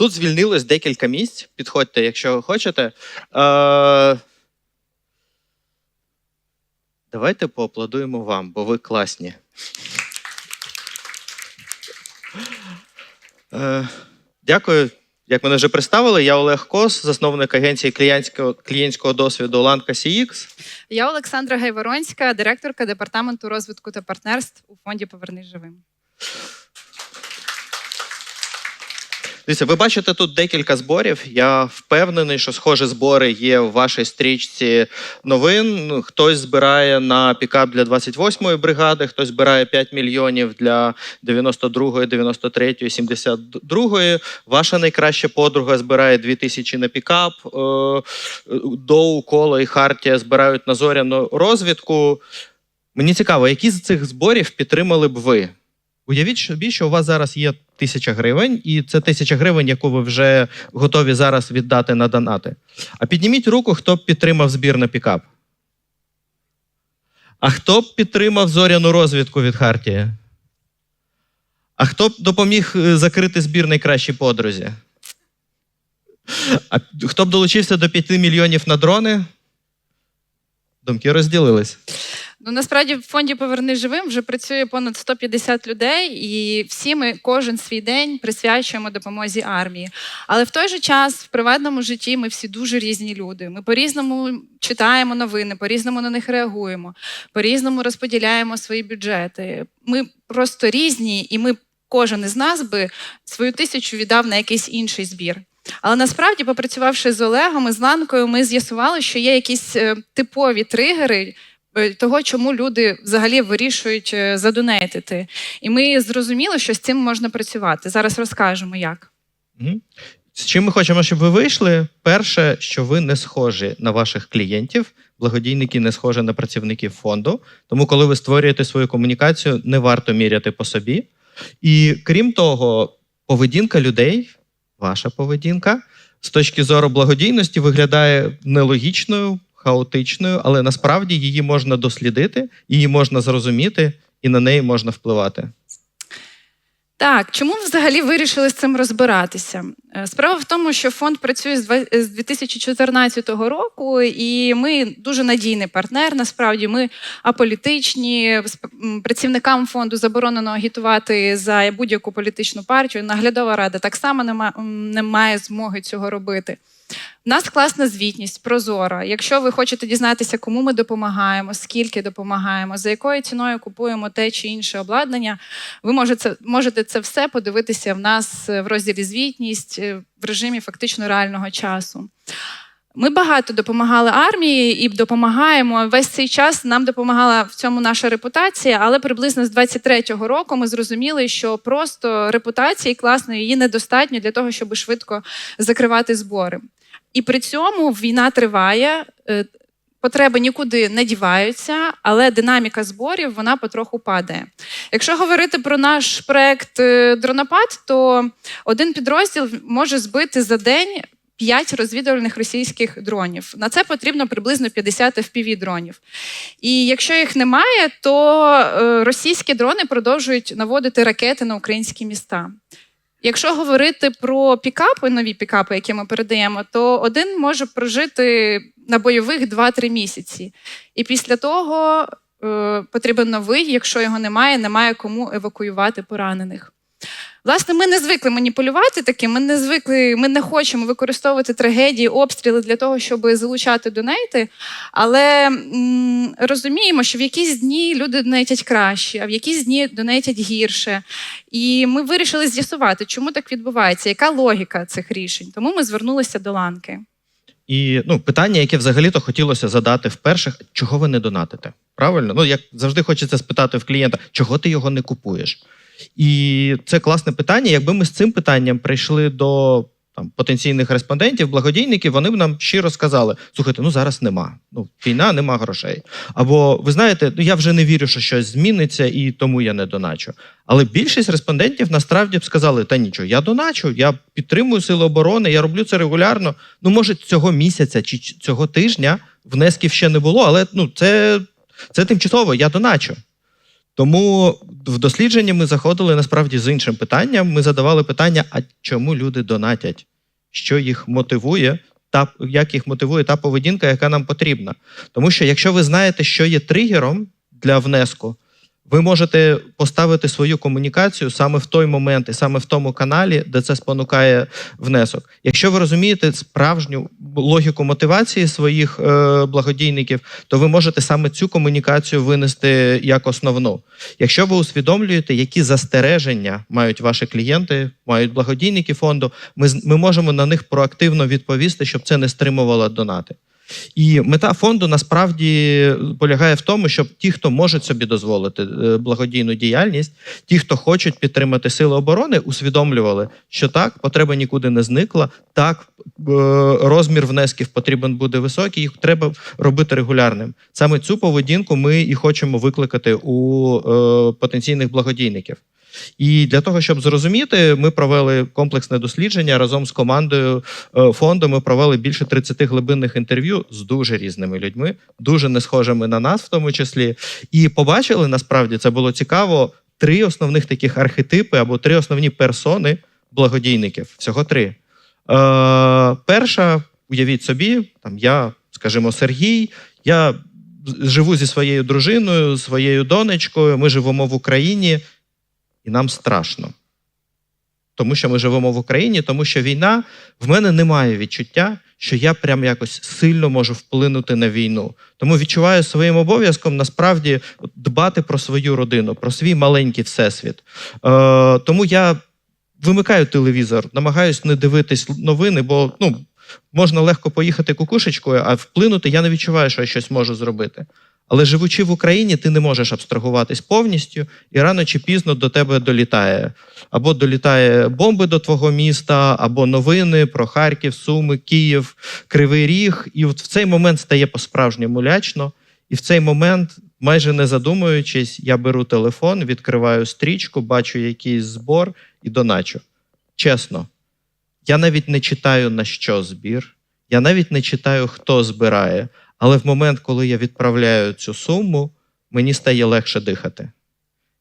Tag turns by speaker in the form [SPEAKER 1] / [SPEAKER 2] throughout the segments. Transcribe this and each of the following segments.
[SPEAKER 1] Тут звільнилось декілька місць. Підходьте, якщо хочете. Е, Давайте поаплодуємо вам, бо ви класні. Е, Дякую. Як мене вже представили, я Олег Кос, засновник агенції клієнтського, клієнтського досвіду Ланка CX.
[SPEAKER 2] Я Олександра Гайворонська, директорка департаменту розвитку та партнерств у фонді Повернись живим.
[SPEAKER 1] Дивіться, ви бачите тут декілька зборів. Я впевнений, що схожі збори є в вашій стрічці новин. Хтось збирає на пікап для 28-ї бригади, хтось збирає 5 мільйонів для 92-ї, 93-ї, 72-ї. Ваша найкраща подруга збирає 2 тисячі на пікап. Е, Доу, Коло і Хартія збирають на зоряну розвідку. Мені цікаво, які з цих зборів підтримали б ви? Уявіть собі, що у вас зараз є тисяча гривень, і це тисяча гривень, яку ви вже готові зараз віддати на донати. А підніміть руку, хто б підтримав збір на пікап. А хто б підтримав зоряну розвідку від Хартії? А хто б допоміг е, закрити збір найкращій подрузі? А хто б долучився до 5 мільйонів на дрони? Думки розділились.
[SPEAKER 2] Ну насправді в фонді Повернись живим вже працює понад 150 людей, і всі ми кожен свій день присвячуємо допомозі армії. Але в той же час в приватному житті ми всі дуже різні люди. Ми по-різному читаємо новини, по-різному на них реагуємо, по-різному розподіляємо свої бюджети. Ми просто різні, і ми кожен із нас би свою тисячу віддав на якийсь інший збір. Але насправді, попрацювавши з Олегом і з Ланкою, ми з'ясували, що є якісь е, типові тригери того, чому люди взагалі вирішують е, задонейтити. І ми зрозуміли, що з цим можна працювати. Зараз розкажемо як.
[SPEAKER 1] З чим ми хочемо, щоб ви вийшли? Перше, що ви не схожі на ваших клієнтів, благодійники не схожі на працівників фонду. Тому, коли ви створюєте свою комунікацію, не варто міряти по собі. І крім того, поведінка людей, ваша поведінка, з точки зору благодійності, виглядає нелогічною, хаотичною, але насправді її можна дослідити, її можна зрозуміти, і на неї можна впливати.
[SPEAKER 2] Так, чому взагалі вирішили з цим розбиратися? Е, Справа в тому, що фонд працює з 2014 року, і ми дуже надійний партнер. Насправді, ми аполітичні. Працівникам фонду заборонено агітувати за будь-яку політичну партію. Наглядова рада так само не має змоги цього робити. У нас класна звітність, прозора. Якщо ви хочете дізнатися, кому ми допомагаємо, скільки допомагаємо, за якою ціною купуємо те чи інше обладнання, ви можете, можете це все подивитися в нас е, в розділі звітність е, в режимі фактично реального часу. Ми багато допомагали армії і допомагаємо. Весь цей час нам допомагала в цьому наша репутація, але приблизно з 23-го року ми зрозуміли, що просто репутації класної її недостатньо для того, щоб швидко закривати збори. І при цьому війна триває. е, Потреби нікуди не діваються, але динаміка зборів вона потроху падає. Якщо говорити про наш проект е, Дронопад, то один підрозділ може збити за день 5 розвідувальних російських дронів. На це потрібно приблизно 50 fpv дронів. І якщо їх немає, то е, російські дрони продовжують наводити ракети на українські міста. Якщо говорити про пікапи, нові пікапи, які ми передаємо, то один може прожити на бойових 2-3 місяці. І після того е, потрібен новий, якщо його немає, немає кому евакуювати поранених. Власне, ми не звикли маніпулювати таким, ми не звикли, ми не хочемо використовувати трагедії, обстріли для того, щоб залучати донейти. Але м, розуміємо, що в якісь дні люди донейтять краще, а в якісь дні донейтять гірше. І ми вирішили з'ясувати, чому так відбувається, яка логіка цих рішень. Тому ми звернулися до ланки.
[SPEAKER 1] І ну, питання, яке взагалі-то хотілося задати вперше, чого ви не донатите? Правильно? Ну, як завжди хочеться спитати в клієнта, чого ти його не купуєш? І це класне питання. Якби ми з цим питанням прийшли до там, потенційних респондентів, благодійників, вони б нам щиро сказали: слухайте, ну зараз нема. Ну, війна, нема грошей. Або ви знаєте, ну я вже не вірю, що щось зміниться, і тому я не доначу. Але більшість респондентів насправді б сказали: та нічого, я доначу, я підтримую сили оборони, я роблю це регулярно. Ну, може, цього місяця чи цього тижня внесків ще не було, але ну це, це тимчасово, я доначу. Тому в дослідженні ми заходили насправді з іншим питанням. Ми задавали питання: а чому люди донатять? Що їх мотивує, та як їх мотивує та поведінка, яка нам потрібна? Тому що якщо ви знаєте, що є тригером для внеску, ви можете поставити свою комунікацію саме в той момент і саме в тому каналі, де це спонукає внесок. Якщо ви розумієте справжню логіку мотивації своїх е, благодійників, то ви можете саме цю комунікацію винести як основну. Якщо ви усвідомлюєте, які застереження мають ваші клієнти, мають благодійники фонду, ми, ми можемо на них проактивно відповісти, щоб це не стримувало донати. І мета фонду насправді полягає в тому, щоб ті, хто можуть собі дозволити е, благодійну діяльність, ті, хто хочуть підтримати сили оборони, усвідомлювали, що так, потреба нікуди не зникла. Так, е, розмір внесків потрібен буде високий, їх треба робити регулярним. Саме цю поведінку ми і хочемо викликати у е, потенційних благодійників. І для того, щоб зрозуміти, ми провели комплексне дослідження разом з командою е, фонду. Ми провели більше 30 глибинних інтерв'ю з дуже різними людьми, дуже не схожими на нас, в тому числі. І побачили насправді це було цікаво. Три основних таких архетипи або три основні персони благодійників. Всього три. Е, перша, уявіть собі, там я, скажімо, Сергій. Я живу зі своєю дружиною, своєю донечкою. Ми живемо в Україні, і нам страшно. Тому що ми живемо в Україні, тому що війна в мене немає відчуття, що я прям якось сильно можу вплинути на війну. Тому відчуваю своїм обов'язком насправді дбати про свою родину, про свій маленький всесвіт. Е, тому я вимикаю телевізор, намагаюсь не дивитись новини, бо ну, можна легко поїхати кукушечкою, а вплинути я не відчуваю, що я щось можу зробити. Але живучи в Україні, ти не можеш абстрагуватись повністю, і рано чи пізно до тебе долітає. Або долітає бомби до твого міста, або новини про Харків, Суми, Київ, Кривий Ріг. І от в цей момент стає по-справжньому лячно. І в цей момент, майже не задумуючись, я беру телефон, відкриваю стрічку, бачу якийсь збор і доначу. Чесно, я навіть не читаю на що збір, я навіть не читаю, хто збирає. Але в момент, коли я відправляю цю суму, мені стає легше дихати.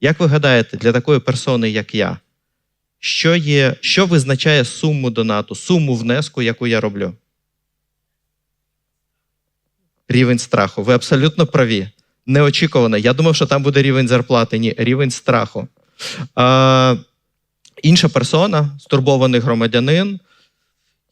[SPEAKER 1] Як ви гадаєте, для такої персони, як я, що, є, що визначає суму донату, суму внеску, яку я роблю? Рівень страху. Ви абсолютно праві. Неочікувано. Я думав, що там буде рівень зарплати. Ні, рівень страху. А, інша персона, стурбований громадянин.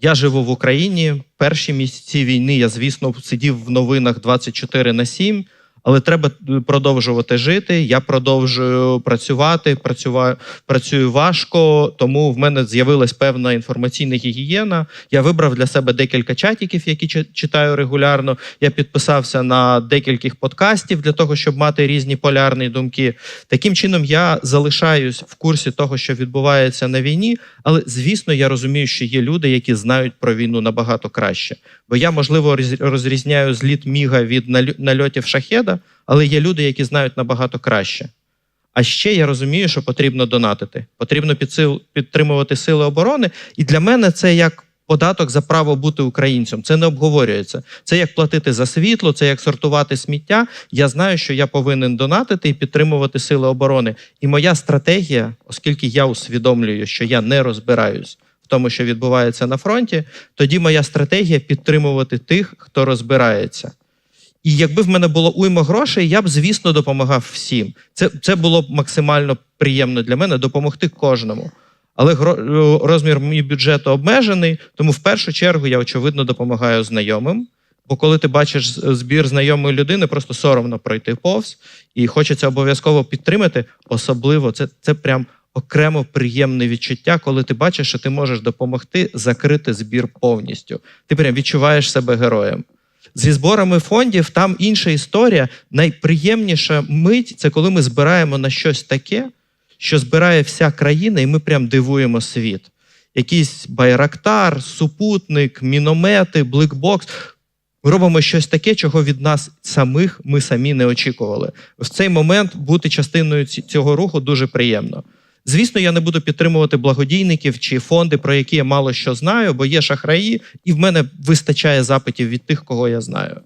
[SPEAKER 1] Я живу в Україні. Перші місяці війни я, звісно, сидів в новинах 24 на 7, але треба е, продовжувати жити. Я продовжую працювати, працюваю, працюю важко, тому в мене з'явилась певна інформаційна гігієна. Я вибрав для себе декілька чатиків, які чи- читаю регулярно. Я підписався на декількох подкастів для того, щоб мати різні полярні думки. Таким чином, я залишаюсь в курсі того, що відбувається на війні, але звісно, я розумію, що є люди, які знають про війну набагато краще. Бо я, можливо, розрізняю зліт міга від наль- нальотів шахеда, але є люди, які знають набагато краще. А ще я розумію, що потрібно донатити, потрібно підтримувати сили оборони. І для мене це як податок за право бути українцем. Це не обговорюється. Це як платити за світло, це як сортувати сміття. Я знаю, що я повинен донатити і підтримувати сили оборони. І моя стратегія, оскільки я усвідомлюю, що я не розбираюсь в тому, що відбувається на фронті, тоді моя стратегія підтримувати тих, хто розбирається. І якби в мене було уйма грошей, я б, звісно, допомагав всім. Це, це було б максимально приємно для мене допомогти кожному. Але гро- е, розмір мій бюджету обмежений, тому в першу чергу я очевидно допомагаю знайомим. Бо коли ти бачиш збір знайомої людини, просто соромно пройти повз, і хочеться обов'язково підтримати. Особливо це, це прям окремо приємне відчуття, коли ти бачиш, що ти можеш допомогти закрити збір повністю. Ти прям відчуваєш себе героєм. Зі зборами фондів там інша історія. Найприємніша мить це коли ми збираємо на щось таке, що збирає вся країна, і ми прям дивуємо світ. Якийсь байрактар, супутник, міномети, блекбокс. Ми робимо щось таке, чого від нас самих ми самі не очікували. В цей момент бути частиною цього руху дуже приємно. Звісно, я не буду підтримувати благодійників чи фонди, про які я мало що знаю, бо є шахраї, і в мене вистачає запитів від тих, кого я знаю.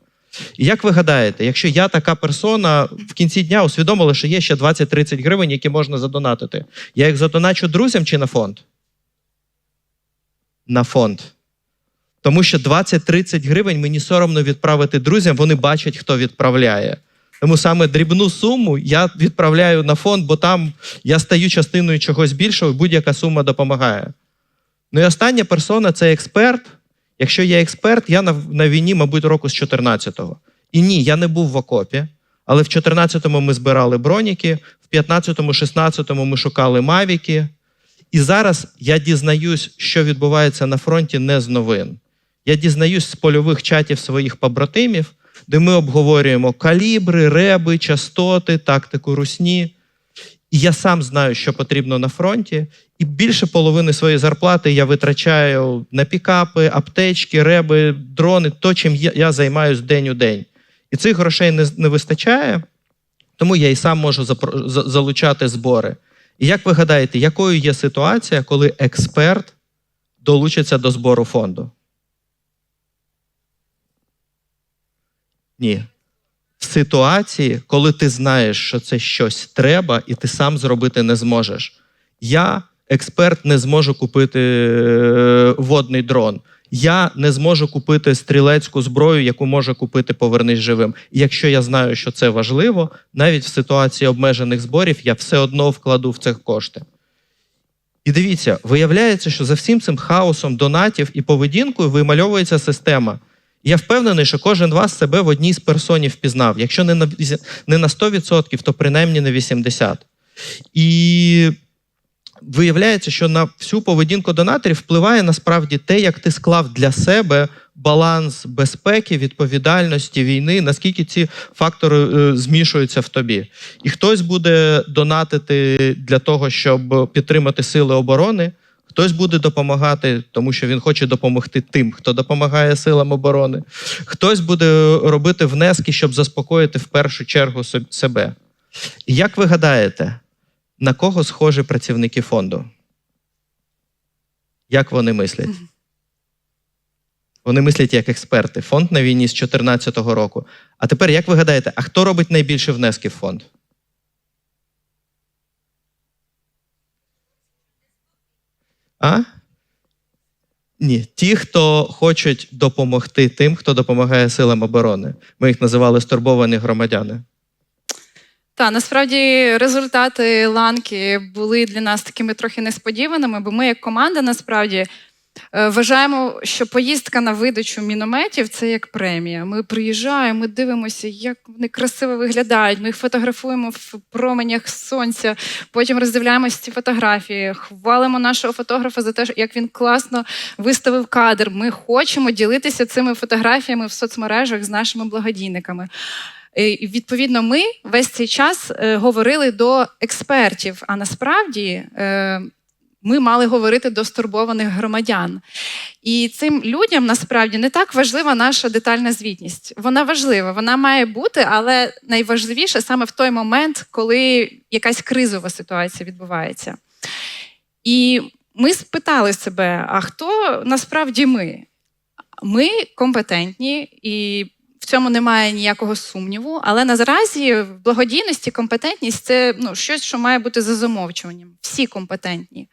[SPEAKER 1] І як ви гадаєте, якщо я така персона в кінці дня усвідомила, що є ще 20-30 гривень, які можна задонатити, я їх задоначу друзям чи на фонд? На фонд. Тому що 20-30 гривень мені соромно відправити друзям, вони бачать, хто відправляє. Тому саме дрібну суму я відправляю на фонд, бо там я стаю частиною чогось більшого, будь-яка сума допомагає. Ну і остання персона це експерт. Якщо я експерт, я на, на війні, мабуть, року з 14-го. І ні, я не був в окопі, але в 14-му ми збирали броніки, в 15-му, 16-му ми шукали мавіки. І зараз я дізнаюсь, що відбувається на фронті не з новин. Я дізнаюсь з польових чатів своїх побратимів, де ми обговорюємо калібри, реби, частоти, тактику русні. І я сам знаю, що потрібно на фронті, і більше половини своєї зарплати я витрачаю на пікапи, аптечки, реби, дрони, то, чим я, займаюся день у день. І цих грошей не, не вистачає, тому я і сам можу запро- залучати збори. І як ви гадаєте, якою є ситуація, коли експерт долучиться до збору фонду? Ні. В ситуації, коли ти знаєш, що це щось треба, і ти сам зробити не зможеш. Я, експерт, не зможу купити е, водний дрон. Я не зможу купити стрілецьку зброю, яку може купити повернись живим. І якщо я знаю, що це важливо, навіть в ситуації обмежених зборів я все одно вкладу в це кошти. І дивіться, виявляється, що за всім цим хаосом донатів і поведінкою вимальовується система. Я впевнений, що кожен вас себе в одній з персонів впізнав. Якщо не на, не на 100%, то принаймні на 80%. І виявляється, що на всю поведінку донаторів впливає насправді те, як ти склав для себе баланс безпеки, відповідальності, війни, наскільки ці фактори е, змішуються в тобі. І хтось буде донатити для того, щоб підтримати сили оборони. Хтось буде допомагати, тому що він хоче допомогти тим, хто допомагає силам оборони. Хтось буде робити внески, щоб заспокоїти в першу чергу себе. І як ви гадаєте, на кого схожі працівники фонду? Як вони мислять? Вони мислять як експерти. Фонд на війні з 2014 року. А тепер, як ви гадаєте, а хто робить найбільше внески в фонд? А? Ні, ті, хто хочуть допомогти тим, хто допомагає силам оборони. Ми їх називали стурбовані громадяни.
[SPEAKER 2] Та насправді результати ланки були для нас такими трохи несподіваними, бо ми, як команда, насправді вважаємо, що поїздка на видачу мінометів це як премія. Ми приїжджаємо, ми дивимося, як вони красиво виглядають. Ми їх фотографуємо в променях сонця. Потім роздивляємося ці фотографії, хвалимо нашого фотографа за те, як він класно виставив кадр. Ми хочемо ділитися цими фотографіями в соцмережах з нашими благодійниками. Е, І відповідно, ми весь цей час е, говорили до експертів. А насправді е, ми мали говорити до стурбованих громадян. І цим людям насправді не так важлива наша детальна звітність. Вона важлива, вона має бути, але найважливіше саме в той момент, коли якась кризова ситуація відбувається. І ми спитали себе: а хто насправді ми? Ми компетентні і в цьому немає ніякого сумніву. Але наразі благодійність і компетентність це ну, щось, що має бути за замовчуванням. Всі компетентні.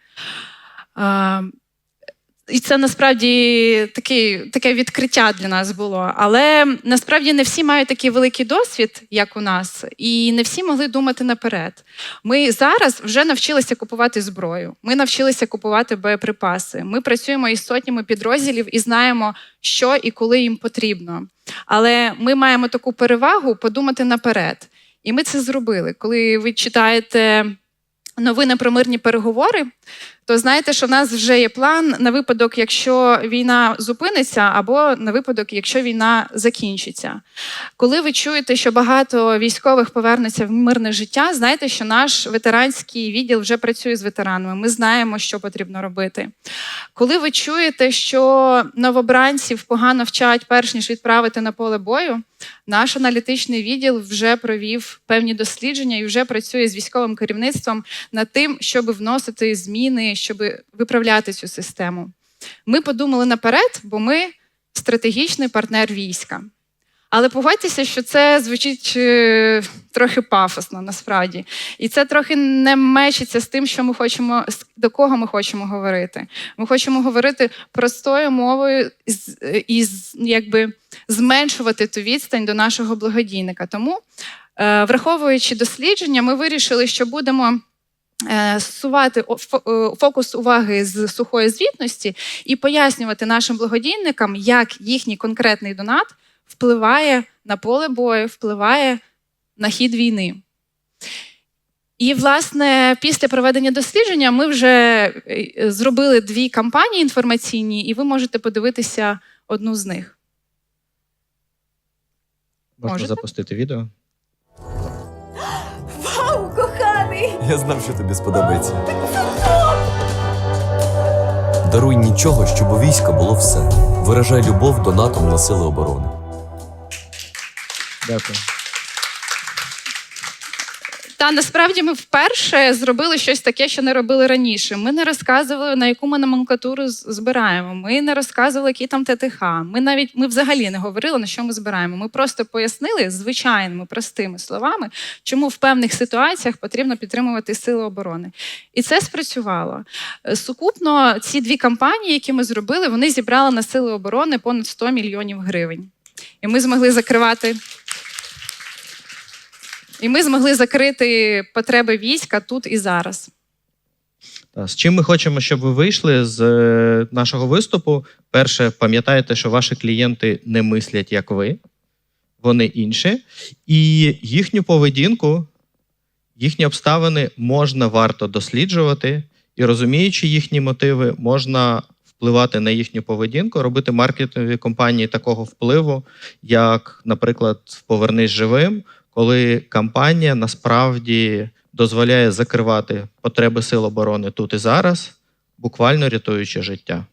[SPEAKER 2] І це насправді таке, таке відкриття для нас було. Але насправді не всі мають такий великий досвід, як у нас, і не всі могли думати наперед. Ми зараз вже навчилися купувати зброю. Ми навчилися купувати боєприпаси. Ми працюємо із сотнями підрозділів і знаємо, що і коли їм потрібно. Але ми маємо таку перевагу подумати наперед. І ми це зробили. Коли ви читаєте новини про мирні переговори, то знаєте, що в нас вже є план на випадок, якщо війна зупиниться, або на випадок, якщо війна закінчиться. Коли ви чуєте, що багато військових повернуться в мирне життя, знайте, що наш ветеранський відділ вже працює з ветеранами. Ми знаємо, що потрібно робити. Коли ви чуєте, що новобранців погано вчать, перш ніж відправити на поле бою, наш аналітичний відділ вже провів певні дослідження і вже працює з військовим керівництвом над тим, щоб вносити зміни, щоб виправляти цю систему. Ми подумали наперед, бо ми стратегічний партнер війська. Але погодьтеся, що це звучить е, трохи пафосно насправді. І це трохи не мечиться з тим, що ми хочемо, до кого ми хочемо говорити. Ми хочемо говорити простою мовою і якби зменшувати ту відстань до нашого благодійника. Тому, е, враховуючи дослідження, ми вирішили, що будемо. Е, Зсувати е, фокус уваги з сухої звітності і пояснювати нашим благодійникам, як їхній конкретний донат впливає на поле бою, впливає на хід війни. І, власне, після проведення дослідження ми вже е, зробили дві кампанії інформаційні, і ви можете подивитися одну з них.
[SPEAKER 1] Можна
[SPEAKER 2] Можете?
[SPEAKER 1] запустити відео.
[SPEAKER 3] Я знав, що тобі сподобається. Даруй нічого, щоб у війська було все. Виражай любов донатом на сили оборони.
[SPEAKER 1] Дякую.
[SPEAKER 2] Та насправді ми вперше зробили щось таке, що не робили раніше. Ми не розказували, на яку ми номенклатуру збираємо. Ми не розказували, які там ТТХ. Ми навіть ми взагалі не говорили, на що ми збираємо. Ми просто пояснили звичайними простими словами, чому в певних ситуаціях потрібно підтримувати сили оборони. І це спрацювало. Сукупно ці дві кампанії, які ми зробили, вони зібрали на сили оборони понад 100 мільйонів гривень. І ми змогли закривати. І ми змогли закрити потреби війська тут і зараз.
[SPEAKER 1] З чим ми хочемо, щоб ви вийшли з е, нашого виступу? Перше, пам'ятайте, що ваші клієнти не мислять як ви, вони інші, і їхню поведінку, їхні обставини можна варто досліджувати, і розуміючи їхні мотиви, можна впливати на їхню поведінку, робити маркетингові компанії такого впливу, як, наприклад, Повернись живим, коли кампанія насправді дозволяє закривати потреби сил оборони тут і зараз, буквально рятуючи життя.